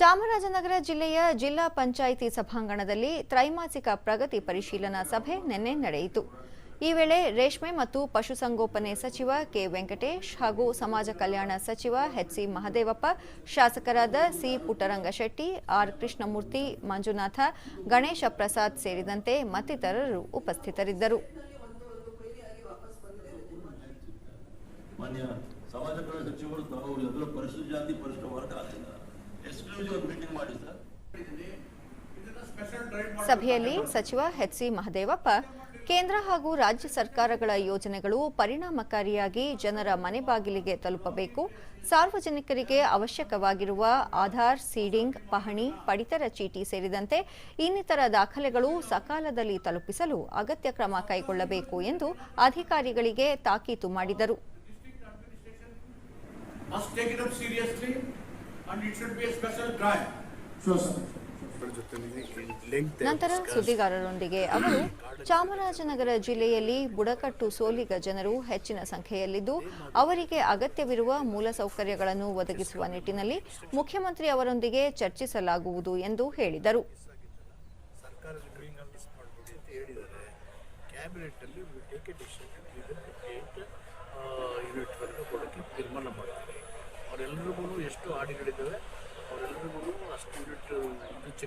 ಚಾಮರಾಜನಗರ ಜಿಲ್ಲೆಯ ಜಿಲ್ಲಾ ಪಂಚಾಯಿತಿ ಸಭಾಂಗಣದಲ್ಲಿ ತ್ರೈಮಾಸಿಕ ಪ್ರಗತಿ ಪರಿಶೀಲನಾ ಸಭೆ ನಿನ್ನೆ ನಡೆಯಿತು. ಈ ವೇಳೆ ರೇಷ್ಮೆ ಮತ್ತು ಪಶುಸಂಗೋಪನೆ ಸಚಿವ ಕೆ ವೆಂಕಟೇಶ್ ಹಾಗೂ ಸಮಾಜ ಕಲ್ಯಾಣ ಸಚಿವ ಎಚ್ಸಿ ಮಹದೇವಪ್ಪ, ಶಾಸಕರಾದ ಸಿ ಪುಟ್ಟರಂಗಶೆಟ್ಟಿ, ಆರ್ ಕೃಷ್ಣಮೂರ್ತಿ, ಮಂಜುನಾಥ, ಗಣೇಶ ಪ್ರಸಾದ್ ಸೇರಿದಂತೆ ಮತ್ತಿತರರು ಉಪಸ್ಥಿತರಿದ್ದರು. ಸಮಾಜ ಕಲ್ಯಾಣ ಸಚಿವರು ತಾವು ಎಲ್ಲರೂ ಪರಿಶಿಷ್ಟ ಜಾತಿ ಪರಿಶಿಷ್ಟ ವರ್ಗ ಸಭೆಯಲ್ಲಿ ಸಚಿವ ಎಚ್ಸಿ ಮಹದೇವಪ್ಪ ಕೇಂದ್ರ ಹಾಗೂ ರಾಜ್ಯ ಸರ್ಕಾರಗಳ ಯೋಜನೆಗಳು ಪರಿಣಾಮಕಾರಿಯಾಗಿ ಜನರ ಮನೆ ಬಾಗಿಲಿಗೆ ತಲುಪಬೇಕು. ಸಾರ್ವಜನಿಕರಿಗೆ ಅವಶ್ಯಕವಾಗಿರುವ ಆಧಾರ್ ಸೀಡಿಂಗ್ ಪಹಣಿ ಪಡಿತರ ಚೀಟಿ ಸೇರಿದಂತೆ ಇನ್ನಿತರ ದಾಖಲೆಗಳು ಸಕಾಲದಲ್ಲಿ ತಲುಪಿಸಲು ಅಗತ್ಯ ಕ್ರಮ ಕೈಗೊಳ್ಳಬೇಕು ಎಂದು ಅಧಿಕಾರಿಗಳಿಗೆ ತಾಕೀತು ಮಾಡಿದರು. ನಂತರ ಸುದ್ದಿಗಾರರೊಂದಿಗೆ ಅವರು ಚಾಮರಾಜನಗರ ಜಿಲ್ಲೆಯಲ್ಲಿ ಬುಡಕಟ್ಟು ಸೋಲಿಗ ಜನರು ಹೆಚ್ಚಿನ ಸಂಖ್ಯೆಯಲ್ಲಿದ್ದು ಅವರಿಗೆ ಅಗತ್ಯವಿರುವ ಮೂಲಸೌಕರ್ಯಗಳನ್ನು ಒದಗಿಸುವ ನಿಟ್ಟಿನಲ್ಲಿ ಮುಖ್ಯಮಂತ್ರಿ ಅವರೊಂದಿಗೆ ಚರ್ಚಿಸಲಾಗುವುದು ಎಂದು ಹೇಳಿದರು. ತೀರ್ಮಾನ ಮಾಡ್ತಾರೆ ಅವರೆಲ್ಲರಿಗೂ ಎಷ್ಟು ಆಡಿಗಳಿದ್ದಾವೆ ಅವರೆಲ್ಲರಿಗೂ ಅಷ್ಟು ಯೂನಿಟ್ ಇದು ಚೆಕ್